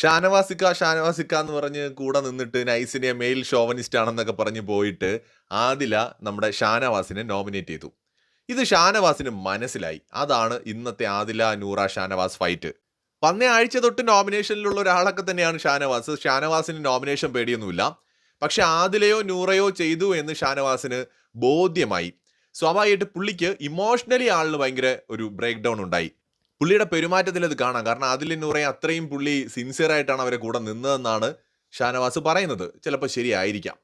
ഷാനവാസിക്ക ഷാനവാസിക്ക എന്ന് പറഞ്ഞ് കൂടെ നിന്നിട്ട് നൈസിനെ മെയിൽ ഷോവനിസ്റ്റ് ആണെന്നൊക്കെ പറഞ്ഞ് പോയിട്ട് ആദില നമ്മുടെ ഷാനവാസിനെ നോമിനേറ്റ് ചെയ്തു. ഇത് ഷാനവാസിന് മനസ്സിലായി. അതാണ് ഇന്നത്തെ ആദില നൂറ ഷാനവാസ് ഫൈറ്റ് പന്നേ ആഴ്ച തൊട്ട് നോമിനേഷനിലുള്ള ഒരാളൊക്കെ തന്നെയാണ് ഷാനവാസ്. ഷാനവാസിന് നോമിനേഷൻ പേടിയൊന്നുമില്ല. പക്ഷെ ആദിലയോ നൂറയോ ചെയ്തു എന്ന് ഷാനവാസിന് ബോധ്യമായി. സ്വാഭാവികമായിട്ട് പുള്ളിക്ക് ഇമോഷണലി ആളിന് ഭയങ്കര ഒരു ബ്രേക്ക് ഡൗൺ ഉണ്ടായി. പുള്ളിയുടെ പെരുമാറ്റത്തിൽ അത് കാണാം. കാരണം അതിൽ നൂറെ അത്രയും പുള്ളി സിൻസിയർ ആയിട്ടാണ് അവരെ കൂടെ നിന്നതെന്നാണ് ഷാനവാസ് പറയുന്നത്. ചിലപ്പോൾ ശരിയായിരിക്കാം.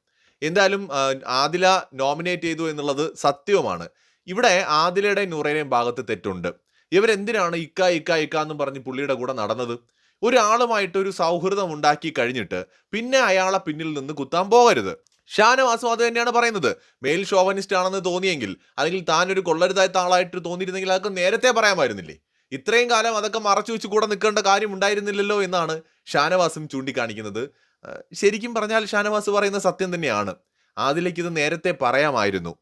എന്തായാലും ആദില നോമിനേറ്റ് ചെയ്തു എന്നുള്ളത് സത്യവുമാണ്. ഇവിടെ ആദിലയുടെയും നൂറയുടെയും ഭാഗത്ത് തെറ്റുണ്ട്. ഇവരെന്തിനാണ് ഇക്ക ഇക്ക ഇക്ക എന്നും പറഞ്ഞ് പുള്ളിയുടെ കൂടെ നടന്നത്? ഒരാളുമായിട്ട് ഒരു സൗഹൃദം ഉണ്ടാക്കി കഴിഞ്ഞിട്ട് പിന്നെ അയാളെ പിന്നിൽ നിന്ന് കുത്താൻ പോകരുത്. ഷാനവാസും അത് തന്നെയാണ് പറയുന്നത്. മെയിൽ ഷോവനിസ്റ്റ് ആണെന്ന് തോന്നിയെങ്കിൽ അല്ലെങ്കിൽ താനൊരു കൊള്ളരുതായ താളായിട്ട് തോന്നിയിരുന്നെങ്കിൽ അതൊക്കെ നേരത്തെ പറയാമായിരുന്നില്ലേ? ഇത്രയും കാലം അതൊക്കെ മറച്ചു വെച്ച് കൂടെ നിൽക്കേണ്ട കാര്യം ഉണ്ടായിരുന്നില്ലല്ലോ എന്നാണ് ഷാനവാസും ചൂണ്ടിക്കാണിക്കുന്നത്. ശരിക്കും പറഞ്ഞാൽ ഷാനവാസ് പറയുന്ന സത്യം തന്നെയാണ്. ആദിലേക്ക് ഇത് നേരത്തെ പറയാമായിരുന്നു.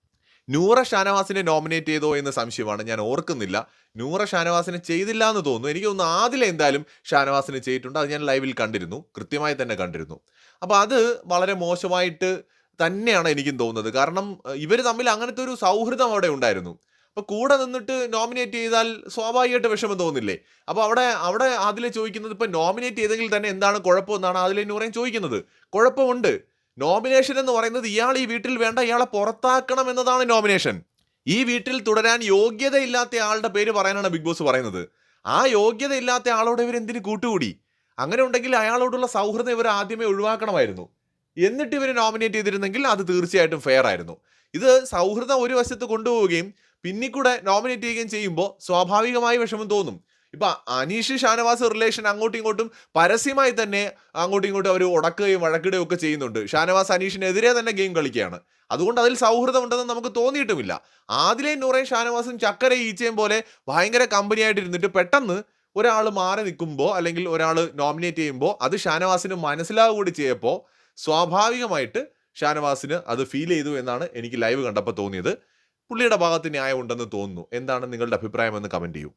നൂറ ഷാനവാസിനെ നോമിനേറ്റ് ചെയ്തോ എന്ന സംശയമാണ്. ഞാൻ ഓർക്കുന്നില്ല. നൂറ ഷാനവാസിനെ ചെയ്തില്ല എന്ന് തോന്നുന്നു. എനിക്ക് തോന്നുന്നു ആദില എന്തായാലും ഷാനവാസിന് ചെയ്തിട്ടുണ്ട്. അത് ഞാൻ ലൈവിൽ കണ്ടിരുന്നു. കൃത്യമായി തന്നെ കണ്ടിരുന്നു. അപ്പോൾ അത് വളരെ മോശമായിട്ട് തന്നെയാണ് എനിക്കും തോന്നുന്നത്. കാരണം ഇവർ തമ്മിൽ അങ്ങനത്തെ ഒരു സൗഹൃദം അവിടെ ഉണ്ടായിരുന്നു. അപ്പോൾ കൂടെ നിന്നിട്ട് നോമിനേറ്റ് ചെയ്താൽ സ്വാഭാവികമായിട്ട് വിഷമം തോന്നില്ലേ? അപ്പോൾ അവിടെ അവിടെ അതിൽ ചോദിക്കുന്നത് ഇപ്പോൾ നോമിനേറ്റ് ചെയ്തെങ്കിൽ തന്നെ എന്താണ് കുഴപ്പമെന്നാണ് അതിലെ നൂറേം ചോദിക്കുന്നത്. കുഴപ്പമുണ്ട്. നോമിനേഷൻ എന്ന് പറയുന്നത് ഇയാൾ ഈ വീട്ടിൽ വേണ്ട ഇയാളെ പുറത്താക്കണം എന്നതാണ് നോമിനേഷൻ ഈ വീട്ടിൽ തുടരാൻ യോഗ്യതയില്ലാത്ത ആളുടെ പേര് പറയാനാണ് ബിഗ് ബോസ് പറയുന്നത്. ആ യോഗ്യതയില്ലാത്ത ആളോട് ഇവർ എന്തിനു കൂട്ടുകൂടി? അങ്ങനെ ഉണ്ടെങ്കിൽ അയാളോടുള്ള സൗഹൃദം ഇവർ ആദ്യമേ ഒഴിവാക്കണമായിരുന്നു. എന്നിട്ട് ഇവർ നോമിനേറ്റ് ചെയ്തിരുന്നെങ്കിൽ അത് തീർച്ചയായിട്ടും ഫെയർ ആയിരുന്നു. ഇത് സൗഹൃദം ഒരു വശത്ത് കൊണ്ടുപോവുകയും പിന്നിക്കൂടെ നോമിനേറ്റ് ചെയ്യുകയും ചെയ്യുമ്പോൾ സ്വാഭാവികമായി വിഷമം തോന്നും. ഇപ്പൊ അനീഷ് ഷാനവാസ് റിലേഷൻ അങ്ങോട്ടും ഇങ്ങോട്ടും പരസ്യമായി തന്നെ അങ്ങോട്ടും ഇങ്ങോട്ടും അവർ ഉടക്കുകയും വഴക്കിടുകയും ഒക്കെ ചെയ്യുന്നുണ്ട്. ഷാനവാസ് അനീഷിനെതിരെ തന്നെ ഗെയിം കളിക്കുകയാണ്. അതുകൊണ്ട് അതിൽ സൗഹൃദം ഉണ്ടെന്ന് നമുക്ക് തോന്നിയിട്ടുമില്ല. ആദിലേ നൂറേ ഷാനവാസും ചക്കര ഈച്ചയും പോലെ ഭയങ്കര കമ്പനിയായിട്ട് ഇരുന്നിട്ട് പെട്ടെന്ന് ഒരാൾ മാറി നിൽക്കുമ്പോൾ അല്ലെങ്കിൽ ഒരാൾ നോമിനേറ്റ് ചെയ്യുമ്പോൾ അത് ഷാനവാസിന് മനസ്സിലാവുക കൂടി ചെയ്യപ്പോൾ സ്വാഭാവികമായിട്ട് ഷാനവാസിന് അത് ഫീൽ ചെയ്തു എന്നാണ് എനിക്ക് ലൈവ് കണ്ടപ്പോൾ തോന്നിയത്. പുള്ളിയുടെ ഭാഗത്ത് ന്യായമുണ്ടെന്ന് തോന്നുന്നു. എന്താണ് നിങ്ങളുടെ അഭിപ്രായം എന്ന് കമന്റ് ചെയ്യൂ.